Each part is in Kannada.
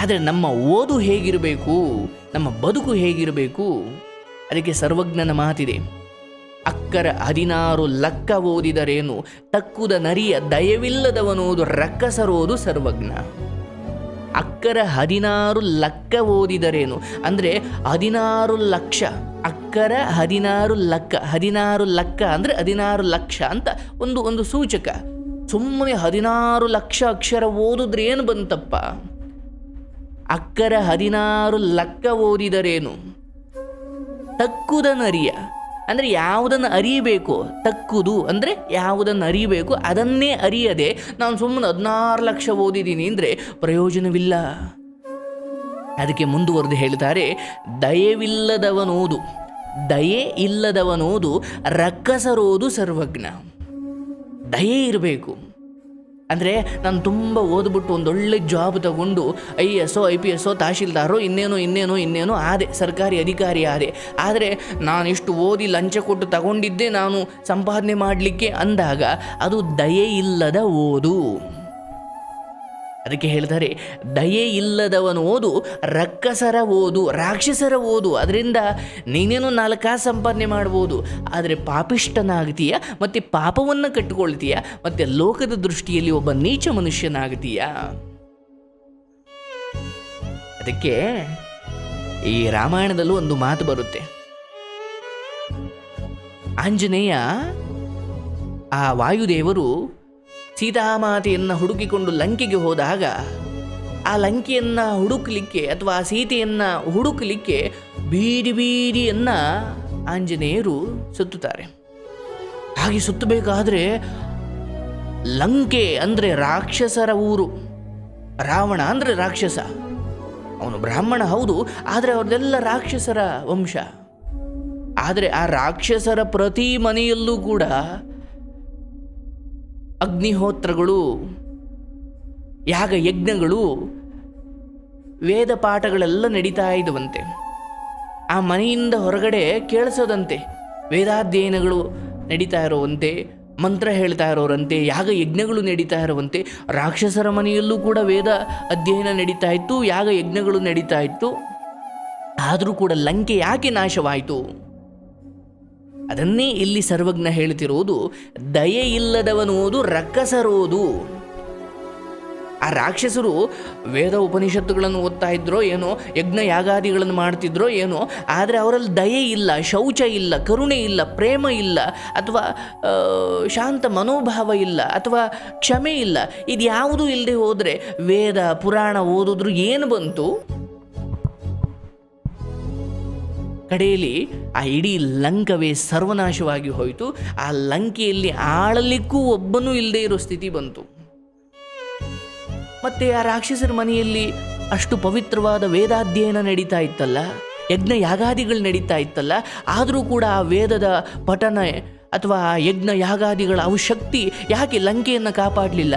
ಆದರೆ ನಮ್ಮ ಓದು ಹೇಗಿರಬೇಕು, ನಮ್ಮ ಬದುಕು ಹೇಗಿರಬೇಕು, ಅದಕ್ಕೆ ಸರ್ವಜ್ಞನ ಮಾತಿದೆ. ಅಕ್ಕರ ಹದಿನಾರು ಲಕ್ಕ ಓದಿದರೇನು, ತಕ್ಕುದ ನರಿಯ ದಯವಿಲ್ಲದವನೋದು ರಕ್ಕಸರೋದು ಸರ್ವಜ್ಞ. ಅಕ್ಕರ ಹದಿನಾರು ಲಕ್ಕ ಓದಿದರೇನು, ಅಂದರೆ ಹದಿನಾರು ಲಕ್ಷ, ಅಕ್ಕರ ಹದಿನಾರು ಲಕ್ಕ ಹದಿನಾರು ಲಕ್ಕ ಅಂದರೆ ಹದಿನಾರು ಲಕ್ಷ ಅಂತ ಒಂದು ಒಂದು ಸೂಚಕ. ಸುಮ್ಮನೆ ಹದಿನಾರು ಲಕ್ಷ ಅಕ್ಷರ ಓದಿದ್ರೆ ಏನು ಬಂತಪ್ಪ? ಅಕ್ಕರ ಹದಿನಾರು ಲಕ್ಕ ಓದಿದರೇನು? ತಕ್ಕುದನ್ನು ಅರಿಯ ಅಂದರೆ ಯಾವುದನ್ನು ಅರಿಯಬೇಕು? ತಕ್ಕುದು. ಅಂದರೆ ಯಾವುದನ್ನು ಅರಿಯಬೇಕು? ಅದನ್ನೇ ಅರಿಯದೆ ನಾನು ಸುಮ್ಮನೆ ಹದಿನಾರು ಲಕ್ಷ ಓದಿದ್ದೀನಿ ಅಂದರೆ ಪ್ರಯೋಜನವಿಲ್ಲ. ಅದಕ್ಕೆ ಮುಂದುವರೆದು ಹೇಳ್ತಾರೆ, ದಯವಿಲ್ಲದವನೋದು. ದಯೆ ಇಲ್ಲದವನೋದು ರಕ್ಕಸರೋದು ಸರ್ವಜ್ಞ. ದಯೆ ಇರಬೇಕು. ಅಂದರೆ ನಾನು ತುಂಬ ಓದ್ಬಿಟ್ಟು ಒಂದೊಳ್ಳೆ ಜಾಬ್ ತಗೊಂಡು I S O I P S ಒ ತಹಶೀಲ್ದಾರೋ, ಇನ್ನೇನೋ ಇನ್ನೇನೋ ಇನ್ನೇನೋ ಆದೆ, ಸರ್ಕಾರಿ ಅಧಿಕಾರಿ ಆದೆ. ಆದರೆ ಇಷ್ಟು ಓದಿ ಲಂಚ ಕೊಟ್ಟು ತಗೊಂಡಿದ್ದೆ ನಾನು ಸಂಪಾದನೆ ಮಾಡಲಿಕ್ಕೆ ಅಂದಾಗ ಅದು ದಯೆ ಇಲ್ಲದ ಓದು. ಅದಕ್ಕೆ ಹೇಳಿದರೆ ದಯೆ ಇಲ್ಲದವನು ಓದು, ರಕ್ಕಸರ ಓದು, ರಾಕ್ಷಸರ ಓದು, ಅದರಿಂದ ನೀನೇನು ನಾಲ್ಕಾ ಸಂಪಾದನೆ ಮಾಡ್ಬೋದು, ಆದರೆ ಪಾಪಿಷ್ಟನಾಗ್ತೀಯ ಮತ್ತು ಪಾಪವನ್ನು ಕಟ್ಟಿಕೊಳ್ತೀಯ? ಮತ್ತು ಲೋಕದ ದೃಷ್ಟಿಯಲ್ಲಿ ಒಬ್ಬ ನೀಚ ಮನುಷ್ಯನಾಗ್ತೀಯ? ಅದಕ್ಕೆ ಈ ರಾಮಾಯಣದಲ್ಲೂ ಒಂದು ಮಾತು ಬರುತ್ತೆ. ಆಂಜನೇಯ ಆ ವಾಯುದೇವರು ಸೀತಾಮಾತೆಯನ್ನು ಹುಡುಕಿಕೊಂಡು ಲಂಕೆಗೆ ಹೋದಾಗ ಆ ಲಂಕೆಯನ್ನು ಹುಡುಕಲಿಕ್ಕೆ ಅಥವಾ ಆ ಸೀತೆಯನ್ನು ಹುಡುಕಲಿಕ್ಕೆ ಬೀದಿ ಬೀದಿಯನ್ನು ಆಂಜನೇಯರು ಸುತ್ತುತ್ತಾರೆ. ಹಾಗೆ ಸುತ್ತಬೇಕಾದ್ರೆ ಲಂಕೆ ಅಂದರೆ ರಾಕ್ಷಸರ ಊರು. ರಾವಣ ಅಂದರೆ ರಾಕ್ಷಸ. ಅವನು ಬ್ರಾಹ್ಮಣ ಹೌದು, ಆದರೆ ಅವ್ರದ್ದೆಲ್ಲ ರಾಕ್ಷಸರ ವಂಶ. ಆದರೆ ಆ ರಾಕ್ಷಸರ ಪ್ರತಿ ಮನೆಯಲ್ಲೂ ಕೂಡ ಅಗ್ನಿಹೋತ್ರಗಳು, ಯಾಗ ಯಜ್ಞಗಳು ವೇದ ಪಾಠಗಳೆಲ್ಲ ನಡೀತಾ ಇದ್ದವಂತೆ. ಆ ಮನೆಯಿಂದ ಹೊರಗಡೆ ಕೇಳಿಸೋದಂತೆ, ವೇದಾಧ್ಯಯನಗಳು ನಡೀತಾ ಇರುವಂತೆ, ಮಂತ್ರ ಹೇಳ್ತಾ ಇರೋರಂತೆ, ಯಾಗ ಯಜ್ಞಗಳು ನಡೀತಾ ಇರುವಂತೆ, ರಾಕ್ಷಸರ ಮನೆಯಲ್ಲೂ ಕೂಡ ವೇದ ಅಧ್ಯಯನ ನಡೀತಾ ಇತ್ತು, ಯಾಗ ಯಜ್ಞಗಳು ನಡೀತಾ ಇತ್ತು. ಆದರೂ ಕೂಡ ಲಂಕೆ ಯಾಕೆ ನಾಶವಾಯಿತು? ಅದನ್ನೇ ಇಲ್ಲಿ ಸರ್ವಜ್ಞ ಹೇಳ್ತಿರೋದು ದಯೆ ಇಲ್ಲದವನೋದು ರಕ್ಕಸರೋದು ಆ ರಾಕ್ಷಸರು ವೇದ ಉಪನಿಷತ್ತುಗಳನ್ನು ಓದ್ತಾ ಇದ್ರೋ ಏನೋ ಯಜ್ಞ ಯಾಗಾದಿಗಳನ್ನು ಮಾಡ್ತಿದ್ರೋ ಏನೋ, ಆದರೆ ಅವರಲ್ಲಿ ದಯೆ ಇಲ್ಲ, ಶೌಚ ಇಲ್ಲ, ಕರುಣೆ ಇಲ್ಲ, ಪ್ರೇಮ ಇಲ್ಲ, ಅಥವಾ ಶಾಂತ ಮನೋಭಾವ ಇಲ್ಲ, ಅಥವಾ ಕ್ಷಮೆ ಇಲ್ಲ. ಇದು ಯಾವುದೂ ಇಲ್ಲದೆ ಹೋದರೆ ವೇದ, ಪುರಾಣ ಓದಿದ್ರು ಏನು ಬಂತು? ಕಡೆಯಲ್ಲಿ ಆ ಇಡೀ ಲಂಕವೇ ಸರ್ವನಾಶವಾಗಿ ಹೋಯಿತು. ಆ ಲಂಕೆಯಲ್ಲಿ ಆಳಲಿಕ್ಕೂ ಒಬ್ಬನೂ ಇಲ್ಲದೆ ಇರೋ ಸ್ಥಿತಿ ಬಂತು. ಮತ್ತೆ ಆ ರಾಕ್ಷಸರ ಮನೆಯಲ್ಲಿ ಅಷ್ಟು ಪವಿತ್ರವಾದ ವೇದಾಧ್ಯಯನ ನಡೀತಾ ಇತ್ತಲ್ಲ? ಯಜ್ಞ ಯಾಗಾದಿಗಳು ನಡೀತಾ ಇತ್ತಲ್ಲ? ಆದರೂ ಕೂಡ ಆ ವೇದದ ಪಠನ ಅಥವಾ ಆ ಯಜ್ಞ ಯಾಗಾದಿಗಳ ಅವು ಶಕ್ತಿ ಯಾಕೆ ಲಂಕೆಯನ್ನು ಕಾಪಾಡಲಿಲ್ಲ?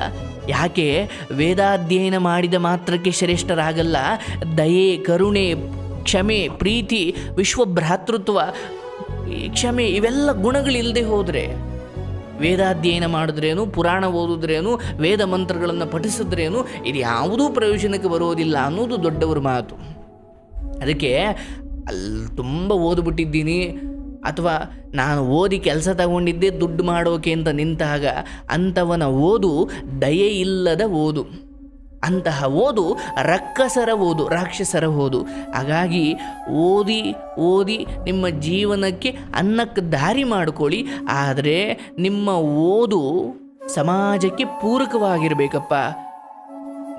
ಯಾಕೆ ವೇದಾಧ್ಯಯನ ಮಾಡಿದ ಮಾತ್ರಕ್ಕೆ ಶ್ರೇಷ್ಠರಾಗಲ್ಲ? ದಯೆ, ಕರುಣೆ ಕ್ಷಮೆ, ಪ್ರೀತಿ ವಿಶ್ವ ಭ್ರಾತೃತ್ವ ಕ್ಷಮೆ ಇವೆಲ್ಲ ಗುಣಗಳಿಲ್ಲದೆ ಹೋದರೆ, ವೇದಾಧ್ಯಯನ ಮಾಡಿದ್ರೇನು, ಪುರಾಣ ಓದಿದ್ರೇನು, ವೇದ ಮಂತ್ರಗಳನ್ನು ಪಠಿಸಿದ್ರೇನು, ಇದು ಯಾವುದೂ ಪ್ರಯೋಜನಕ್ಕೆ ಬರೋದಿಲ್ಲ ಅನ್ನೋದು ದೊಡ್ಡವರ ಮಾತು. ಅದಕ್ಕೆ ಅಲ್ಲಿ ತುಂಬ ಓದ್ಬಿಟ್ಟಿದ್ದೀನಿ. ಅಥವಾ ನಾನು ಓದಿ ಕೆಲಸ ತಗೊಂಡಿದ್ದೆ ದುಡ್ಡು ಮಾಡೋಕೆ ಅಂತ ನಿಂತಾಗ ಅಂಥವನ ಓದು ದಯೆ ಇಲ್ಲದ ಓದು. ಅಂತಹ ಓದು ರಕ್ಕಸರ ಓದು, ರಾಕ್ಷಸರ ಓದು. ಹಾಗಾಗಿ ಓದಿ ಓದಿ ನಿಮ್ಮ ಜೀವನಕ್ಕೆ ಅನ್ನಕ್ಕೆ ದಾರಿ ಮಾಡ್ಕೊಳ್ಳಿ. ಆದರೆ ನಿಮ್ಮ ಓದು ಸಮಾಜಕ್ಕೆ ಪೂರಕವಾಗಿರಬೇಕಪ್ಪ.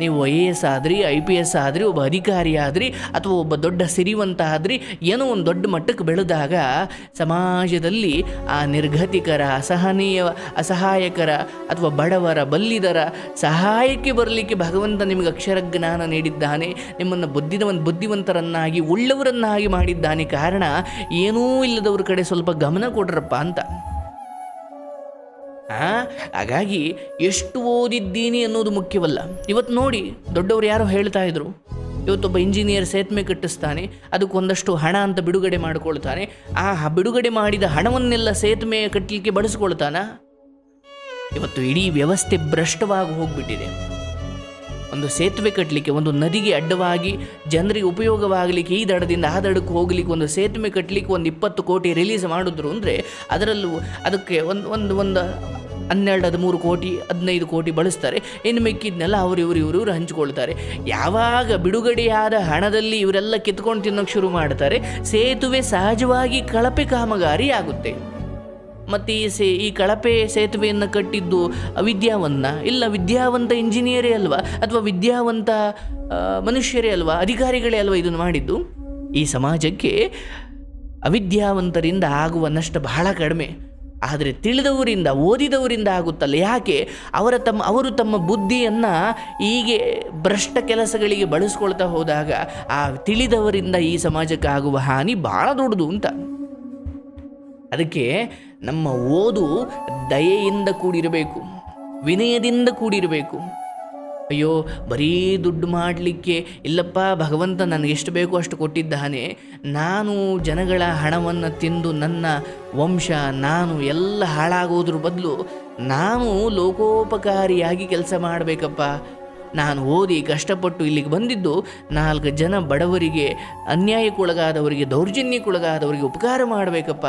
ನೀವು ಐ ಎ ಎಸ್ ಆದ್ರಿ, ಐ ಪಿ ಎಸ್ ಆದ್ರಿ, ಒಬ್ಬ ಅಧಿಕಾರಿ ಆದ್ರಿ, ಅಥವಾ ಒಬ್ಬ ದೊಡ್ಡ ಸಿರಿವಂತ ಆದ್ರಿ, ಏನೋ ಒಂದು ದೊಡ್ಡ ಮಟ್ಟಕ್ಕೆ ಬೆಳೆದಾಗ ಸಮಾಜದಲ್ಲಿ ಆ ನಿರ್ಗತಿಕರ ಅಸಹನೀಯ, ಅಸಹಾಯಕರ ಅಥವಾ ಬಡವರ, ಬಲ್ಲಿದರ ಸಹಾಯಕ್ಕೆ ಬರಲಿಕ್ಕೆ ಭಗವಂತ ನಿಮಗೆ ಅಕ್ಷರ ಜ್ಞಾನ ನೀಡಿದ್ದಾನೆ, ನಿಮ್ಮನ್ನು ಬುದ್ಧಿದವನ್ ಬುದ್ಧಿವಂತರನ್ನಾಗಿ, ಉಳ್ಳವರನ್ನಾಗಿ ಮಾಡಿದ್ದಾನೆ ಕಾರಣ ಏನೂ ಇಲ್ಲದವ್ರ ಕಡೆ ಸ್ವಲ್ಪ ಗಮನ ಕೊಡ್ರಪ್ಪ ಅಂತ. ಹಾಗಾಗಿ ಎಷ್ಟು ಓದಿದ್ದೀನಿ ಅನ್ನೋದು ಮುಖ್ಯವಲ್ಲ. ಇವತ್ತು ನೋಡಿ ದೊಡ್ಡವರು ಯಾರೋ ಹೇಳ್ತಾ ಇದ್ರು. ಇವತ್ತೊಬ್ಬ ಇಂಜಿನಿಯರ್ ಸೇತುವೆ ಕಟ್ಟಿಸ್ತಾನೆ ಅದಕ್ಕೊಂದಷ್ಟು ಹಣ ಅಂತ ಬಿಡುಗಡೆ ಮಾಡಿಕೊಳ್ತಾನೆ. ಆ ಬಿಡುಗಡೆ ಮಾಡಿದ ಹಣವನ್ನೆಲ್ಲ ಸೇತುವೆ ಕಟ್ಟಲಿಕ್ಕೆ ಬಳಸ್ಕೊಳ್ತಾನ ಇವತ್ತು ಇಡೀ ವ್ಯವಸ್ಥೆ ಭ್ರಷ್ಟವಾಗಿ ಹೋಗ್ಬಿಟ್ಟಿದೆ. ಒಂದು ಸೇತುವೆ ಕಟ್ಟಲಿಕ್ಕೆ, ಒಂದು ನದಿಗೆ ಅಡ್ಡವಾಗಿ ಜನರಿಗೆ ಉಪಯೋಗವಾಗಲಿಕ್ಕೆ ಈ ದಡದಿಂದ ಆ ದಡಕ್ಕೆ ಹೋಗಲಿಕ್ಕೆ, ಒಂದು ಸೇತುವೆ ಕಟ್ಟಲಿಕ್ಕೆ ಒಂದು ಇಪ್ಪತ್ತು ಕೋಟಿ ರಿಲೀಸ್ ಮಾಡಿದ್ರು ಅಂದರೆ ಅದರಲ್ಲೂ ಅದಕ್ಕೆ ಒಂದು ಒಂದು ಒಂದು ಹನ್ನೆರಡು, ಹದಿಮೂರು ಕೋಟಿ, ಹದಿನೈದು ಕೋಟಿ ಬಳಸ್ತಾರೆ. ಇನ್ನು ಮಿಕ್ಕಿದ್ನೆಲ್ಲ ಅವರು ಇವರು ಇವರು ಇವರು ಹಂಚಿಕೊಳ್ತಾರೆ. ಯಾವಾಗ ಬಿಡುಗಡೆಯಾದ ಹಣದಲ್ಲಿ ಇವರೆಲ್ಲ ಕಿತ್ಕೊಂಡು ತಿನ್ನೋಕೆ ಶುರು ಮಾಡ್ತಾರೆ, ಸೇತುವೆ ಸಹಜವಾಗಿ ಕಳಪೆ ಕಾಮಗಾರಿ ಆಗುತ್ತೆ. ಮತ್ತು ಈ ಸೇ, ಈ ಕಳಪೆ ಸೇತುವೆಯನ್ನು ಕಟ್ಟಿದ್ದು ಅವಿದ್ಯಾವನ್ನ ಇಲ್ಲ ವಿದ್ಯಾವಂತ ಇಂಜಿನಿಯರೇ ಅಲ್ವಾ, ಅಥವಾ ವಿದ್ಯಾವಂತ ಮನುಷ್ಯರೇ ಅಲ್ವಾ, ಅಧಿಕಾರಿಗಳೇ ಅಲ್ವಾ ಇದನ್ನು ಮಾಡಿದ್ದು? ಈ ಸಮಾಜಕ್ಕೆ ಅವಿದ್ಯಾವಂತರಿಂದ ಆಗುವ ನಷ್ಟ ಬಹಳ ಕಡಿಮೆ. ಆದರೆ ತಿಳಿದವರಿಂದ, ಓದಿದವರಿಂದ ಆಗುತ್ತಲ್ಲ. ಯಾಕೆ? ಅವರ ತಮ್ಮ, ಅವರು ತಮ್ಮ ಬುದ್ಧಿಯನ್ನು ಹೀಗೆ ಭ್ರಷ್ಟ ಕೆಲಸಗಳಿಗೆ ಬಳಸ್ಕೊಳ್ತಾ ಹೋದಾಗ, ಆ ತಿಳಿದವರಿಂದ ಈ ಸಮಾಜಕ್ಕೆ ಆಗುವ ಹಾನಿ ಭಾಳ ದೊಡ್ಡದು ಅಂತ. ಅದಕ್ಕೆ ನಮ್ಮ ಓದು ದಯೆಯಿಂದ ಕೂಡಿರಬೇಕು, ವಿನಯದಿಂದ ಕೂಡಿರಬೇಕು. ಅಯ್ಯೋ, ಬರೀ ದುಡ್ಡು ಮಾಡಲಿಕ್ಕೆ, ಇಲ್ಲಪ್ಪ, ಭಗವಂತ ನನಗೆ ಎಷ್ಟು ಬೇಕೋ ಅಷ್ಟು ಕೊಟ್ಟಿದ್ದಾನೆ. ನಾನು ಜನಗಳ ಹಣವನ್ನು ತಿಂದು ನನ್ನ ವಂಶ, ನಾನು ಎಲ್ಲ ಹಾಳಾಗೋದ್ರ ಬದಲು ನಾನು ಲೋಕೋಪಕಾರಿಯಾಗಿ ಕೆಲಸ ಮಾಡಬೇಕಪ್ಪ. ನಾನು ಓದಿ ಕಷ್ಟಪಟ್ಟು ಇಲ್ಲಿಗೆ ಬಂದಿದ್ದು ನಾಲ್ಕು ಜನ ಬಡವರಿಗೆ, ಅನ್ಯಾಯಕ್ಕೊಳಗಾದವರಿಗೆ, ದೌರ್ಜನ್ಯಕ್ಕೊಳಗಾದವರಿಗೆ ಉಪಕಾರ ಮಾಡಬೇಕಪ್ಪ.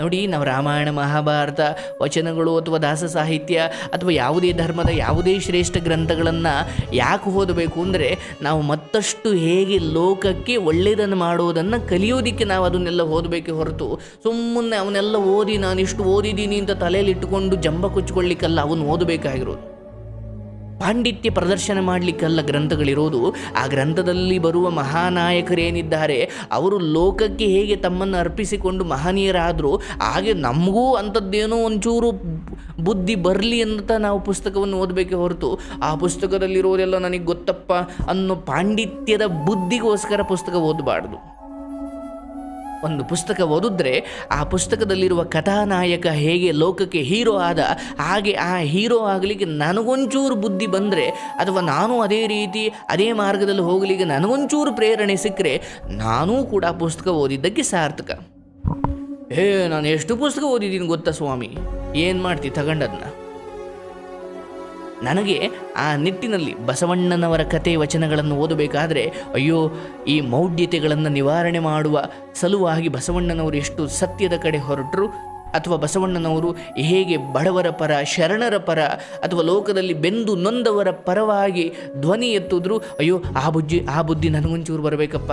ನೋಡಿ ನಾವು ರಾಮಾಯಣ, ಮಹಾಭಾರತ, ವಚನಗಳು ಅಥವಾ ದಾಸ ಸಾಹಿತ್ಯ ಅಥವಾ ಯಾವುದೇ ಧರ್ಮದ ಯಾವುದೇ ಶ್ರೇಷ್ಠ ಗ್ರಂಥಗಳನ್ನು ಯಾಕೆ ಓದಬೇಕು ಅಂದರೆ ನಾವು ಮತ್ತಷ್ಟು ಹೇಗೆ ಲೋಕಕ್ಕೆ ಒಳ್ಳೆಯದನ್ನು ಮಾಡೋದನ್ನು ಕಲಿಯೋದಕ್ಕೆ ನಾವು ಅದನ್ನೆಲ್ಲ ಓದಬೇಕೆ ಹೊರತು. ಸುಮ್ಮನೆ ಅವನ್ನೆಲ್ಲ ಓದಿ ನಾನು ಇಷ್ಟು ಓದಿದ್ದೀನಿ ಅಂತ ತಲೆಯಲ್ಲಿ ಇಟ್ಟುಕೊಂಡು ಜಂಬ ಕುಚ್ಕೊಳ್ಳಿಕ್ಕಲ್ಲ ಅವನು ಓದಬೇಕಾಗಿರೋದು. ಪಾಂಡಿತ್ಯ ಪ್ರದರ್ಶನ ಮಾಡಲಿಕ್ಕೆಲ್ಲ ಗ್ರಂಥಗಳಿರೋದು, ಆ ಗ್ರಂಥದಲ್ಲಿ ಬರುವ ಮಹಾನಾಯಕರೇನಿದ್ದಾರೆ, ಅವರು ಲೋಕಕ್ಕೆ ಹೇಗೆ ತಮ್ಮನ್ನು ಅರ್ಪಿಸಿಕೊಂಡು ಮಹನೀಯರಾದರೂ, ಹಾಗೆ ನಮಗೂ ಅಂಥದ್ದೇನೋ ಒಂಚೂರು ಬುದ್ಧಿ ಬರಲಿ ಅಂತ ನಾವು ಪುಸ್ತಕವನ್ನು ಓದಬೇಕೆ ಹೊರತು, ಆ ಪುಸ್ತಕದಲ್ಲಿರೋದೆಲ್ಲ ನನಗೆ ಗೊತ್ತಪ್ಪ ಅನ್ನೋ ಪಾಂಡಿತ್ಯದ ಬುದ್ಧಿಗೋಸ್ಕರ ಪುಸ್ತಕ ಓದಬಾರ್ದು. ಒಂದು ಪುಸ್ತಕ ಓದಿದ್ರೆ ಆ ಪುಸ್ತಕದಲ್ಲಿರುವ ಕಥಾನಾಯಕ ಹೇಗೆ ಲೋಕಕ್ಕೆ ಹೀರೋ ಆದ, ಹಾಗೆ ಆ ಹೀರೋ ಆಗಲಿಕ್ಕೆ ನನಗೊಂಚೂರು ಬುದ್ಧಿ ಬಂದರೆ ಅಥವಾ ನಾನು ಅದೇ ರೀತಿ ಅದೇ ಮಾರ್ಗದಲ್ಲಿ ಹೋಗಲಿಕ್ಕೆ ನನಗೊಂಚೂರು ಪ್ರೇರಣೆ ಸಿಕ್ಕರೆ ನಾನೂ ಕೂಡ ಪುಸ್ತಕ ಓದಿದ್ದಕ್ಕೆ ಸಾರ್ಥಕ. ಏ, ನಾನು ಎಷ್ಟು ಪುಸ್ತಕ ಓದಿದ್ದೀನಿ ಗೊತ್ತಾ ಸ್ವಾಮಿ? ಏನು ಮಾಡ್ತಿ ತಗೊಂಡದನ್ನ ನನಗೆ ಆ ನಿಟ್ಟಿನಲ್ಲಿ ಬಸವಣ್ಣನವರ ಕತೆ ವಚನಗಳನ್ನು ಓದಬೇಕಾದರೆ, ಅಯ್ಯೋ, ಈ ಮೌಢ್ಯತೆಗಳನ್ನು ನಿವಾರಣೆ ಮಾಡುವ ಸಲುವಾಗಿ ಬಸವಣ್ಣನವರು ಎಷ್ಟು ಸತ್ಯದ ಕಡೆ ಹೊರಟರು? ಅಥವಾ ಬಸವಣ್ಣನವರು ಹೇಗೆ ಬಡವರ ಪರ, ಶರಣರ ಪರ, ಅಥವಾ ಲೋಕದಲ್ಲಿ ಬೆಂದು ನೊಂದವರ ಪರವಾಗಿ ಧ್ವನಿ ಎತ್ತಿದ್ರು? ಅಯ್ಯೋ, ಆ ಬುಜ್ಜಿ, ಆ ಬುದ್ಧಿ ನನಗೊಂಚೂರು ಬರಬೇಕಪ್ಪ.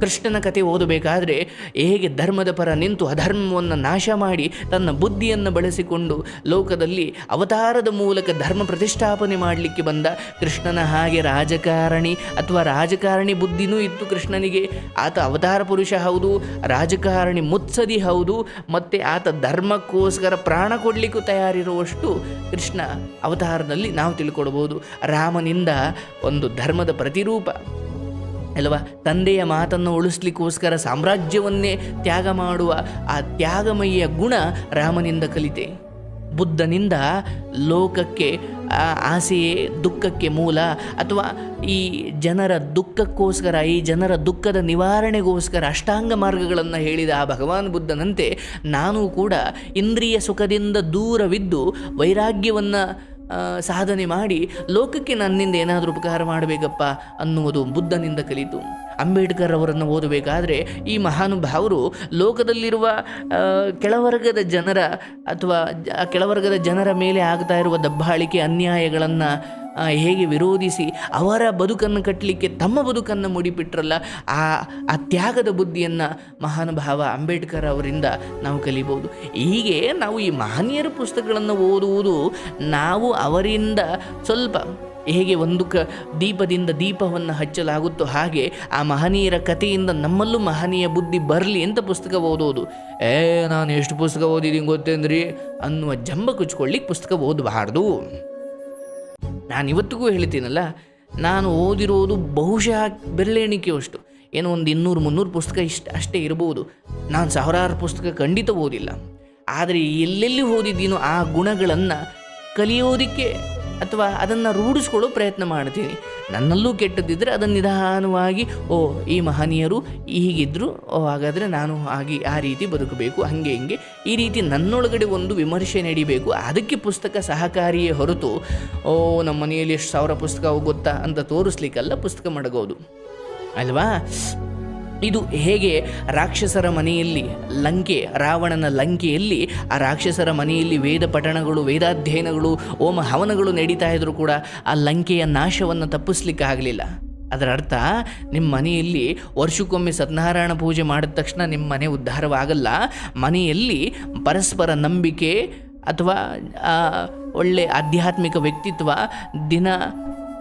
ಕೃಷ್ಣನ ಕತೆ ಓದಬೇಕಾದರೆ ಹೇಗೆ ಧರ್ಮದ ಪರ ನಿಂತು ಅಧರ್ಮವನ್ನು ನಾಶ ಮಾಡಿ ತನ್ನ ಬುದ್ಧಿಯನ್ನು ಬಳಸಿಕೊಂಡು ಲೋಕದಲ್ಲಿ ಅವತಾರದ ಮೂಲಕ ಧರ್ಮ ಪ್ರತಿಷ್ಠಾಪನೆ ಮಾಡಲಿಕ್ಕೆ ಬಂದ ಕೃಷ್ಣನ ಹಾಗೆ ರಾಜಕಾರಣಿ ಅಥವಾ ರಾಜಕಾರಣಿ ಬುದ್ಧಿನೂ ಇತ್ತು ಕೃಷ್ಣನಿಗೆ. ಆತ ಅವತಾರ ಪುರುಷ ಹೌದು, ರಾಜಕಾರಣಿ ಮುತ್ಸದಿ ಹೌದು, ಮತ್ತು ಆತ ಧರ್ಮಕ್ಕೋಸ್ಕರ ಪ್ರಾಣ ಕೊಡಲಿಕ್ಕೂ ತಯಾರಿರುವಷ್ಟು ಕೃಷ್ಣ ಅವತಾರದಲ್ಲಿ ನಾವು ತಿಳ್ಕೊಡ್ಬೋದು ರಾಮನಿಂದ ಒಂದು ಧರ್ಮದ ಪ್ರತಿರೂಪ. ಅಲ್ವಾ? ತಂದೆಯ ಮಾತನ್ನು ಉಳಿಸ್ಲಿಕ್ಕೋಸ್ಕರ ಸಾಮ್ರಾಜ್ಯವನ್ನೇ ತ್ಯಾಗ ಮಾಡುವ ಆ ತ್ಯಾಗಮಯಿಯ ಗುಣ ರಾಮನಿಂದ ಕಲಿತೆ. ಬುದ್ಧನಿಂದ ಲೋಕಕ್ಕೆ ಆಸೆಯೇ ದುಃಖಕ್ಕೆ ಮೂಲ. ಅಥವಾ ಈ ಜನರ ದುಃಖಕ್ಕೋಸ್ಕರ, ಈ ಜನರ ದುಃಖದ ನಿವಾರಣೆಗೋಸ್ಕರ ಅಷ್ಟಾಂಗ ಮಾರ್ಗಗಳನ್ನು ಹೇಳಿದ ಆ ಭಗವಾನ್ ಬುದ್ಧನಂತೆ ನಾನು ಕೂಡ ಇಂದ್ರಿಯ ಸುಖದಿಂದ ದೂರವಿದ್ದು ವೈರಾಗ್ಯವನ್ನು ಸಾಧನೆ ಮಾಡಿ ಲೋಕಕ್ಕೆ ನನ್ನಿಂದ ಏನಾದರೂ ಉಪಕಾರ ಮಾಡಬೇಕಪ್ಪ ಅನ್ನುವುದು ಬುದ್ಧನಿಂದ ಕಲಿತು. ಅಂಬೇಡ್ಕರ್ ಅವರನ್ನು ಓದಬೇಕಾದ್ರೆ ಈ ಮಹಾನುಭಾವರು ಲೋಕದಲ್ಲಿರುವ ಕೆಳವರ್ಗದ ಜನರ ಅಥವಾ ಕೆಳವರ್ಗದ ಜನರ ಮೇಲೆ ಆಗ್ತಾ ಇರುವ ದಬ್ಬಾಳಿಕೆ ಅನ್ಯಾಯಗಳನ್ನು ಹೇಗೆ ವಿರೋಧಿಸಿ ಅವರ ಬದುಕನ್ನು ಕಟ್ಟಲಿಕ್ಕೆ ತಮ್ಮ ಬದುಕನ್ನು ಮುಡಿಪಿಟ್ರಲ್ಲ, ಆ ಆ ತ್ಯಾಗದ ಬುದ್ಧಿಯನ್ನು ಮಹಾನುಭಾವ ಅಂಬೇಡ್ಕರ್ ಅವರಿಂದ ನಾವು ಕಲಿಬೋದು ಹೀಗೆ ನಾವು ಈ ಮಹನೀಯರ ಪುಸ್ತಕಗಳನ್ನು ಓದುವುದು ನಾವು ಅವರಿಂದ ಸ್ವಲ್ಪ ಹೇಗೆ ಒಂದು ಕ, ದೀಪದಿಂದ ದೀಪವನ್ನು ಹಚ್ಚಲಾಗುತ್ತೋ ಹಾಗೆ ಆ ಮಹನೀಯರ ಕಥೆಯಿಂದ ನಮ್ಮಲ್ಲೂ ಮಹನೀಯ ಬುದ್ಧಿ ಬರಲಿ ಅಂತ ಪುಸ್ತಕ ಓದೋದು. ಏ, ನಾನು ಎಷ್ಟು ಪುಸ್ತಕ ಓದಿದ್ದೀನಿ ಗೊತ್ತೇಂದ್ರಿ ಅನ್ನುವ ಜಂಬ ಕುಚ್ಕೊಳ್ಳಿಕ್ಕೆ ಪುಸ್ತಕ ಓದಬಾರ್ದು. ನಾನು ಇವತ್ತಿಗೂ ಹೇಳ್ತೀನಲ್ಲ ನಾನು ಓದಿರೋದು ಬಹುಶಃ ಬೆರಳೆಣಿಕೆಯಷ್ಟು. ಏನೋ ಒಂದು ಇನ್ನೂರು, ಮುನ್ನೂರು ಪುಸ್ತಕ ಇಷ್ಟು, ಅಷ್ಟೇ ಇರ್ಬೋದು. ನಾನು ಸಾವಿರಾರು ಪುಸ್ತಕ ಖಂಡಿತ ಓದಿಲ್ಲ. ಆದರೆ ಎಲ್ಲೆಲ್ಲಿ ಓದಿದ್ದೀನೋ ಆ ಗುಣಗಳನ್ನು ಕಲಿಯೋದಕ್ಕೆ ಅಥವಾ ಅದನ್ನು ರೂಢಿಸ್ಕೊಳ್ಳೋ ಪ್ರಯತ್ನ ಮಾಡ್ತೀನಿ. ನನ್ನಲ್ಲೂ ಕೆಟ್ಟದ್ದಿದ್ರೆ ಅದನ್ನು ನಿಧಾನವಾಗಿ, ಓ, ಈ ಮಹನೀಯರು ಹೀಗಿದ್ರು, ಓ, ಹಾಗಾದರೆ ನಾನು ಹಾಗೆ ಆ ರೀತಿ ಬದುಕಬೇಕು, ಹಾಗೆ ಹಿಂಗೆ. ಈ ರೀತಿ ನನ್ನೊಳಗಡೆ ಒಂದು ವಿಮರ್ಶೆ ನಡಿಬೇಕು, ಅದಕ್ಕೆ ಪುಸ್ತಕ ಸಹಕಾರಿಯೇ ಹೊರತು, ಓ, ನಮ್ಮ ಮನೆಯಲ್ಲಿ ಎಷ್ಟು ಸಾವಿರ ಪುಸ್ತಕ ಗೊತ್ತಾ ಅಂತ ತೋರಿಸ್ಲಿಕ್ಕಲ್ಲ ಪುಸ್ತಕ ಮಡಗೋದು. ಅಲ್ವಾ? ಇದು ಹೇಗೆ ರಾಕ್ಷಸರ ಮನೆಯಲ್ಲಿ ಲಂಕೆ, ರಾವಣನ ಲಂಕೆಯಲ್ಲಿ ಆ ರಾಕ್ಷಸರ ಮನೆಯಲ್ಲಿ ವೇದ ಪಠಣಗಳು, ವೇದಾಧ್ಯಯನಗಳು ಓಮ ಹವನಗಳು ನಡೀತಾ ಇದ್ದರೂ ಕೂಡ ಆ ಲಂಕೆಯ ನಾಶವನ್ನು ತಪ್ಪಿಸ್ಲಿಕ್ಕೆ ಆಗಲಿಲ್ಲ. ಅದರ ಅರ್ಥ ನಿಮ್ಮ ಮನೆಯಲ್ಲಿ ವರ್ಷಕ್ಕೊಮ್ಮೆ ಸತ್ಯನಾರಾಯಣ ಪೂಜೆ ಮಾಡಿದ ತಕ್ಷಣ ನಿಮ್ಮ ಮನೆ ಉದ್ಧಾರವಾಗಲ್ಲ. ಮನೆಯಲ್ಲಿ ಪರಸ್ಪರ ನಂಬಿಕೆ ಅಥವಾ ಒಳ್ಳೆ ಆಧ್ಯಾತ್ಮಿಕ ವ್ಯಕ್ತಿತ್ವ ದಿನ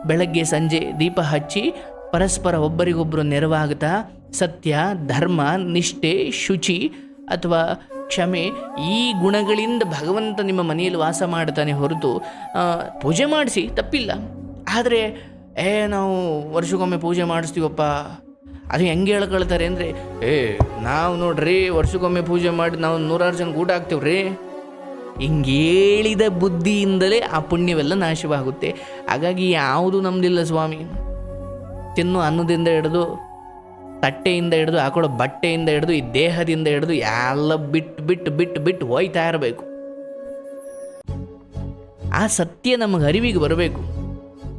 ಬೆಳಗ್ಗೆ, ಸಂಜೆ ದೀಪ ಹಚ್ಚಿ ಪರಸ್ಪರ ಒಬ್ಬರಿಗೊಬ್ಬರು ನೆರವಾಗುತ್ತಾ ಸತ್ಯ, ಧರ್ಮ, ನಿಷ್ಠೆ, ಶುಚಿ ಅಥವಾ ಕ್ಷಮೆ ಈ ಗುಣಗಳಿಂದ ಭಗವಂತ ನಿಮ್ಮ ಮನೆಯಲ್ಲಿ ವಾಸ ಮಾಡ್ತಾನೆ ಹೊರತು ಪೂಜೆ ಮಾಡಿಸಿ ತಪ್ಪಿಲ್ಲ. ಆದರೆ, ಏ, ನಾವು ವರ್ಷಕ್ಕೊಮ್ಮೆ ಪೂಜೆ ಮಾಡಿಸ್ತೀವಪ್ಪ. ಅದು ಹೆಂಗೆ ಹೇಳ್ಕೊಳ್ತಾರೆ ಅಂದರೆ, ಏ, ನಾವು ನೋಡ್ರಿ, ವರ್ಷಕ್ಕೊಮ್ಮೆ ಪೂಜೆ ಮಾಡಿ ನಾವು ನೂರಾರು ಜನ ಊಟ ಹಾಕ್ತೀವ್ರಿ ಹಿಂಗೇಳಿದ ಬುದ್ಧಿಯಿಂದಲೇ ಆ ಪುಣ್ಯವೆಲ್ಲ ನಾಶವಾಗುತ್ತೆ. ಹಾಗಾಗಿ ಯಾವುದು ನಮ್ದಿಲ್ಲ ಸ್ವಾಮಿ. ತಿನ್ನು ಅನ್ನದಿಂದ ಹಿಡಿದು ತಟ್ಟೆಯಿಂದ ಹಿಡಿದು ಹಾಕೊಳ್ಳೋ ಬಟ್ಟೆಯಿಂದ ಹಿಡಿದು ಈ ದೇಹದಿಂದ ಹಿಡಿದು ಎಲ್ಲ ಬಿಟ್ಟು ಬಿಟ್ಟು ಬಿಟ್ಟು ಬಿಟ್ಟು ಹೋಯ್ತಾ ಇರಬೇಕು. ಆ ಸತ್ಯ ನಮಗೆ ಅರಿವಿಗೆ ಬರಬೇಕು.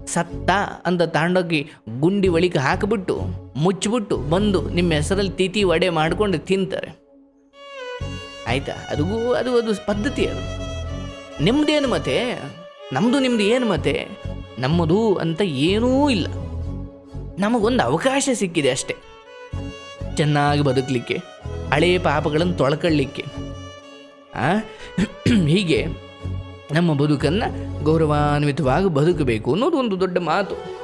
ಸತ್ತ ಅಂತ ತಾಂಡೋಗಿ ಗುಂಡಿ ಒಳಿಗೆ ಹಾಕಿಬಿಟ್ಟು, ಮುಚ್ಚಿಬಿಟ್ಟು ಬಂದು ನಿಮ್ಮ ಹೆಸರಲ್ಲಿ ತಿಥಿ ವಡೆ ಮಾಡ್ಕೊಂಡು ತಿಂತಾರೆ. ಆಯ್ತಾ? ಅದಗೂ ಅದು ಅದು ಪದ್ಧತಿ ಅದು. ನಿಮ್ದೇನು ಮತ್ತೆ ನಮ್ಮದು ನಿಮ್ದು ಏನು ಮತ್ತೆ ನಮ್ಮದು ಅಂತ ಏನೂ ಇಲ್ಲ. ನಮಗೊಂದು ಅವಕಾಶ ಸಿಕ್ಕಿದೆ ಅಷ್ಟೆ. ಚೆನ್ನಾಗಿ ಬದುಕಲಿಕ್ಕೆ ಹಳೆಯ ಪಾಪಗಳನ್ನು ತೊಳ್ಕೊಳ್ಳಿಕ್ಕೆ. ಆ? ಹೀಗೆ ನಮ್ಮ ಬದುಕನ್ನು ಗೌರವಾನ್ವಿತವಾಗಿ ಬದುಕಬೇಕು ಅನ್ನೋದು ಒಂದು ದೊಡ್ಡ ಮಾತು.